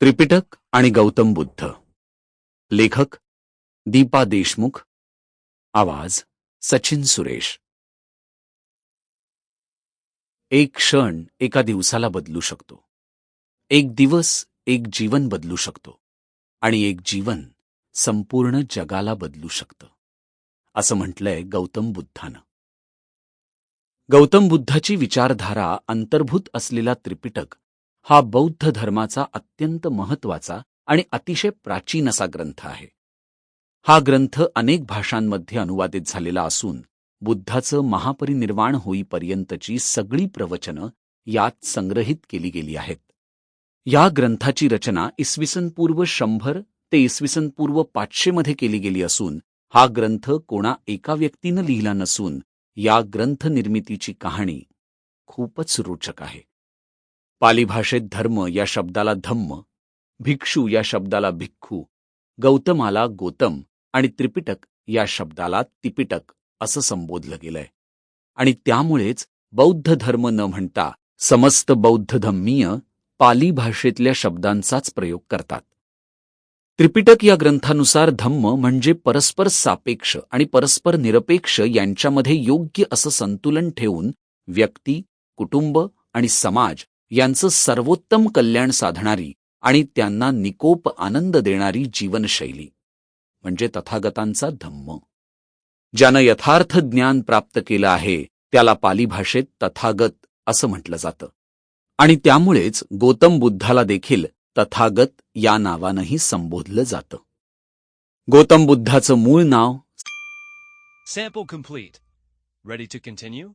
त्रिपिटक आणि गौतम बुद्ध. लेखक दीपा देशमुख. आवाज सचिन सुरेश. एक क्षण एका दिवसाला बदलू शकतो. एक दिवस एक जीवन बदलू शकतो. आणि एक जीवन संपूर्ण जगाला बदलू शकतं. असं म्हटलंय गौतम बुद्धानं. गौतम बुद्धाची विचारधारा अंतर्भूत असलेला त्रिपिटक हा बौद्ध धर्माचा अत्यंत महत्त्वाचा आणि अतिशय प्राचीन असा ग्रंथ आहे. हा ग्रंथ अनेक भाषांमध्ये अनुवादित झालेला असून बुद्धाचं महापरिनिर्वाण होईपर्यंतची सगळी प्रवचनं यात संग्रहित केली गेली आहेत. या ग्रंथाची रचना इसवी सन पूर्व शंभर ते इसवी सन पूर्व पाचशे मध्ये केली गेली असून हा ग्रंथ कोणा एका व्यक्तीनं लिहिला नसून या ग्रंथ निर्मितीची कहाणी खूपच रोचक आहे. पाली भाषेत धर्म या शब्दाला धम्म भिक्षू या शब्दाला भिक्खू गौतमाला गोतम आणि त्रिपिटक या शब्दाला तिपिटक असं संबोधलं गेलंय. आणि त्यामुळेच बौद्ध धर्म न म्हणता समस्त बौद्ध धम्मीय पाली भाषेतल्या शब्दांचाच प्रयोग करतात. त्रिपिटक या ग्रंथानुसार धम्म म्हणजे परस्पर सापेक्ष आणि परस्पर निरपेक्ष यांच्यामध्ये योग्य असं संतुलन ठेवून व्यक्ती कुटुंब आणि समाज यांचं सर्वोत्तम कल्याण साधणारी आणि त्यांना निकोप आनंद देणारी जीवनशैली म्हणजे तथागतांचा धम्म. ज्यानं यथार्थ ज्ञान प्राप्त केलं आहे त्याला पाली भाषेत तथागत असं म्हटलं जातं. आणि त्यामुळेच गौतम बुद्धाला देखील तथागत या नावानंही संबोधलं जातं. गौतम बुद्धाचं मूळ नाव sample complete ready to continue